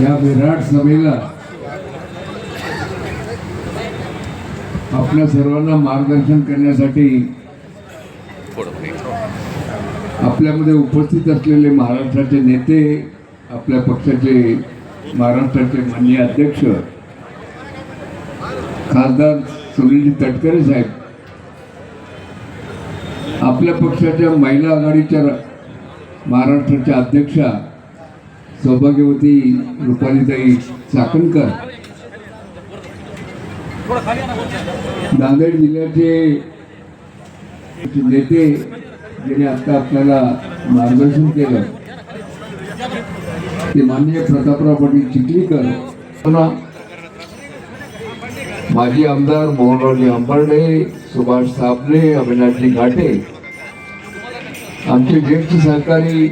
या विराट सभेला आपल्या सर्वांना मार्गदर्शन करण्यासाठी आपल्यामध्ये उपस्थित असलेले महाराष्ट्राचे नेते आपल्या पक्षाचे महाराष्ट्राचे माननीय अध्यक्ष खासदार सुनीलजी तटकरे साहेब आपल्या पक्षाच्या महिला आघाडीच्या महाराष्ट्राच्या अध्यक्षा सौभाग्यवती रुपालीताई चाकणकर. नांदेड जिल्ह्याचे नेते ज्याने आता आपल्याला मार्गदर्शन केलं ते माननीय प्रतापराव पाटील चिखलीकर. माजी आमदार मोहनरावजी अंबर्डे सुभाष साबळे अविनाशजी घाटे आमचे ज्येष्ठ सहकारी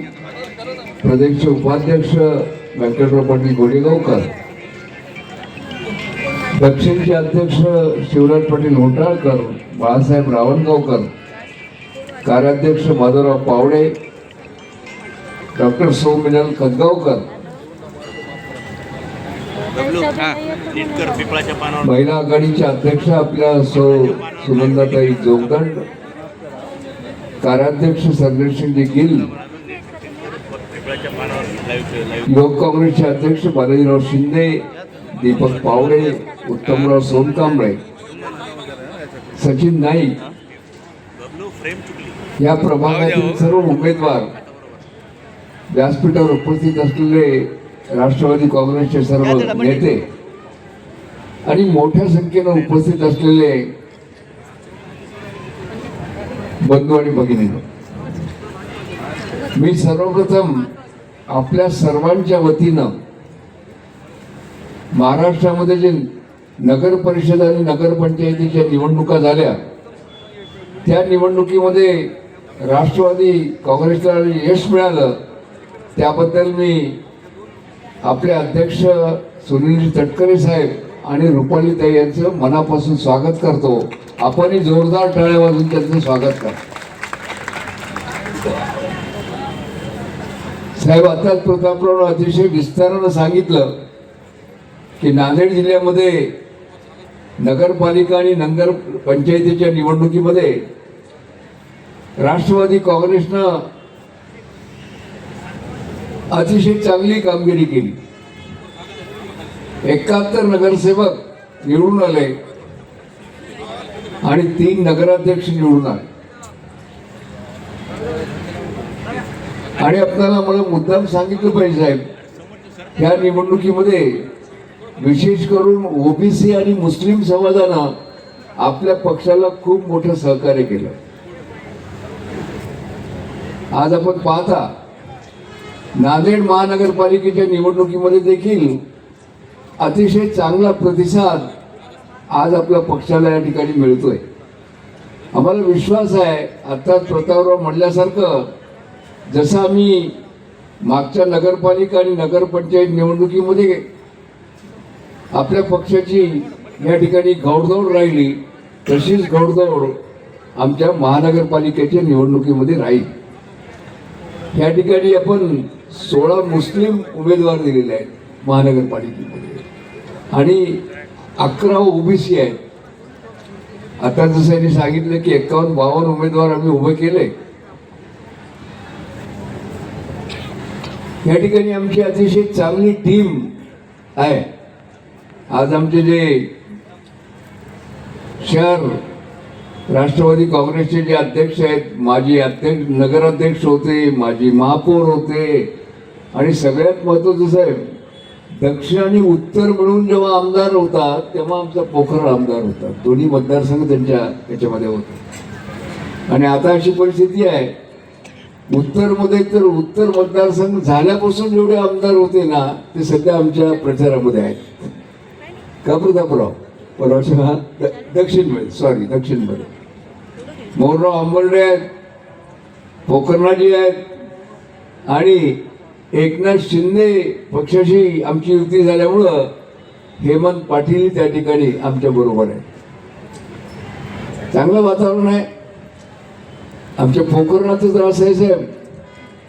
प्रदेश उपाध्यक्ष व्यंकटराव पाटील गोडेगावकर दक्षिणचे अध्यक्ष शिवराज पाटील होटाळकर बाळासाहेब रावणगावकर. कार्याध्यक्ष माधवराव पावडे. डॉक्टर सोमिनल कदगावकर महिला आघाडीचे अध्यक्ष आपल्या सौ सुनंदाताई जोगदंड. कार्याध्यक्ष सरदेशजी गिल. युवक काँग्रेसचे अध्यक्ष बालाजीराव शिंदे दीपक पावडे उत्तमराव सोनकांबळे सचिन नाईक. या प्रभागातील सर्व उमेदवार व्यासपीठावर उपस्थित असलेले राष्ट्रवादी काँग्रेसचे सर्व नेते आणि मोठ्या संख्येनं उपस्थित असलेले बंधू आणि भगिनी मी सर्वप्रथम आपल्या सर्वांच्या वतीनं महाराष्ट्रामध्ये जे नगर परिषद आणि नगरपंचायतीच्या निवडणुका झाल्या त्या निवडणुकीमध्ये राष्ट्रवादी काँग्रेसला यश मिळालं. त्याबद्दल मी आपले अध्यक्ष सुनील तटकरे साहेब आणि रुपालीताई यांचं मनापासून स्वागत करतो. आपणही जोरदार टाळ्या वाजून त्यांचं स्वागत करतो साहेब आताच प्रतापरावनं अतिशय विस्तारानं सांगितलं की नांदेड जिल्ह्यामध्ये नगरपालिका आणि नगर पंचायतीच्या निवडणुकीमध्ये राष्ट्रवादी काँग्रेसनं अतिशय चांगली कामगिरी केली. एकाहत्तर नगरसेवक निवडून आले आणि तीन नगराध्यक्ष निवडून आले. आणि आपल्याला मला मुद्दाम सांगितलं पाहिजे साहेब. या निवडणुकीमध्ये विशेष करून ओबीसी आणि मुस्लिम समाजानं आपल्या पक्षाला खूप मोठं सहकार्य केलं. आज आपण पाहता नांदेड महानगरपालिकेच्या निवडणुकीमध्ये देखील अतिशय चांगला प्रतिसाद आज आपल्या पक्षाला या ठिकाणी मिळतोय. आम्हाला विश्वास आहे आत्ताच प्रतापराव म्हणल्यासारखं जसं आम्ही मागच्या नगरपालिका आणि नगरपंचायत निवडणुकीमध्ये आपल्या पक्षाची या ठिकाणी घौडदौड राहिली तशीच घौडदौड आमच्या महानगरपालिकेच्या निवडणुकीमध्ये राहील. या ठिकाणी आपण सोळा मुस्लिम उमेदवार दिलेले आहेत महानगरपालिकेमध्ये. आणि अकरा ओबीसी आहेत. आता जसं यांनी सांगितलं की एकावन्न बावन्न उमेदवार आम्ही उभे केले या ठिकाणी आमची अतिशय चांगली टीम आहे. आज आमचे जे शहर राष्ट्रवादी काँग्रेसचे जे अध्यक्ष आहेत माजी अध्यक्ष नगराध्यक्ष होते माजी महापौर होते आणि सगळ्यात महत्त्वाचं साहेब दक्षिण आणि उत्तर मिळून जेव्हा आमदार होता तेव्हा आमचा पोखर आमदार होता दोन्ही मतदारसंघ त्यांच्या याच्यामध्ये होते आणि आता अशी परिस्थिती आहे उत्तरमध्ये तर उत्तर मतदारसंघ झाल्यापासून जेवढे आमदार होते ना ते सध्या आमच्या प्रचारामध्ये आहेत. का प्रतापराव परवाच्या हा द- दक्षिणमध्ये सॉरी दक्षिणमध्ये. मोहनराव आंबर्डे आहेत पोखरनाजी आहेत आणि एकनाथ शिंदे पक्षाशी आमची युती झाल्यामुळं हेमंत पाटील त्या ठिकाणी आमच्या बरोबर आहे चांगलं वातावरण आहे. आमच्या पोखरणाचं तर आहे साहेब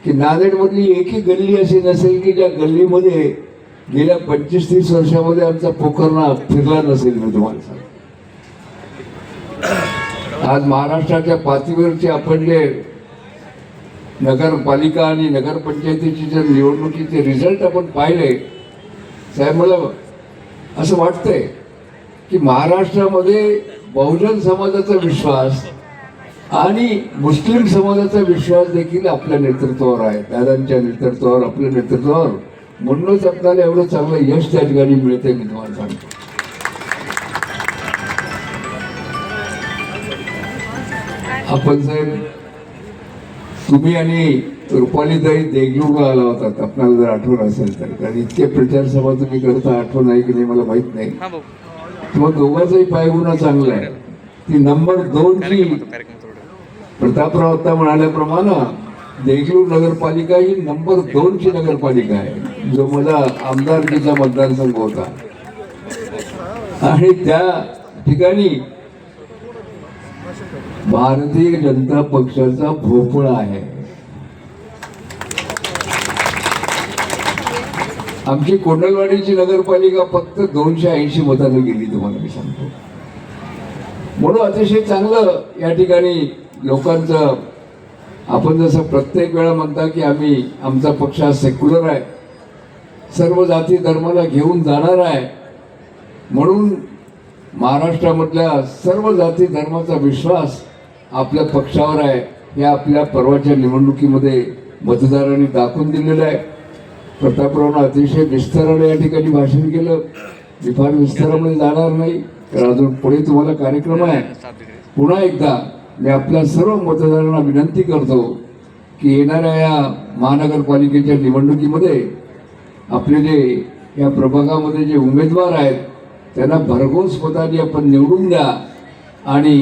की नांदेडमधली एकही गल्ली अशी नसेल की ज्या गल्लीमध्ये गेल्या पंचवीस तीस वर्षामध्ये आमचा पोखरणा फिरला नसेल मी तुम्हाला सांग आज महाराष्ट्राच्या पातळीवरचे आपण जे नगरपालिका आणि नगरपंचायतीची जर निवडणुकीचे रिझल्ट आपण पाहिले साहेब मला असं वाटतंय की महाराष्ट्रामध्ये बहुजन समाजाचा विश्वास आणि मुस्लिम समाजाचा विश्वास देखील आपल्या नेतृत्वावर आहे. दादांच्या नेतृत्वावर आपल्या नेतृत्वावर. म्हणूनच आपल्याला एवढं चांगलं यश त्या ठिकाणी मिळते मी तुम्हाला सांगतो. आपण साहेब तुम्ही आणि रुपालीताई देगलूरला आला होता. आपल्याला जर आठवण असेल तर. कारण इतके प्रचार सभा तुम्ही करता आठवण आहे की नाही मला माहीत नाही. हा भाऊ. तुम्हा दोघांचाही पायगुणा चांगला आहे. ती नंबर कार्यक्रम थोडं प्रतापराव आता म्हणाल्याप्रमाणे देगलूर नगरपालिका ही नंबर दोनची नगरपालिका आहे जो मला आमदारकीचा मतदारसंघ होता. आणि त्या ठिकाणी भारतीय जनता पक्षाचा भोपळा आहे. आमची कोंडलवाडीची नगरपालिका फक्त दोनशे ऐंशी मतानं गेली तुम्हाला मी सांगतो. म्हणून अतिशय चांगलं या ठिकाणी लोकांचं आपण जसं प्रत्येक वेळा म्हणता की आम्ही आमचा पक्ष हा सेक्युलर आहे. सर्व जाती धर्माला घेऊन जाणार आहे. म्हणून महाराष्ट्रामधल्या सर्व जाती धर्माचा विश्वास आपल्या पक्षावर आहे. हे आपल्या परवाच्या निवडणुकीमध्ये मतदारांनी दाखवून दिलेलं आहे. प्रतापरावनं अतिशय विस्ताराने या ठिकाणी भाषण केलं. मी फार विस्तारामध्ये जाणार नाही कारण अजून पुढे तुम्हाला कार्यक्रम आहे. पुन्हा एकदा मी आपल्या सर्व मतदारांना विनंती करतो की येणाऱ्या या महानगरपालिकेच्या निवडणुकीमध्ये आपले जे या प्रभागामध्ये जे उमेदवार आहेत त्यांना भरघोस मताने आपण निवडून द्या आणि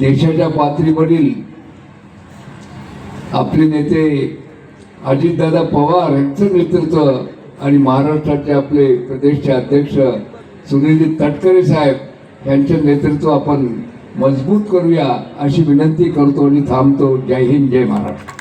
देशाच्या पातळीवरील आपले नेते अजितदादा पवार यांचं नेतृत्व आणि महाराष्ट्राचे आपले प्रदेशचे अध्यक्ष सुनील तटकरे साहेब यांचे नेतृत्व आपण मजबूत करूया अशी विनंती करतो आणि थांबतो. जय हिंद जय महाराष्ट्र.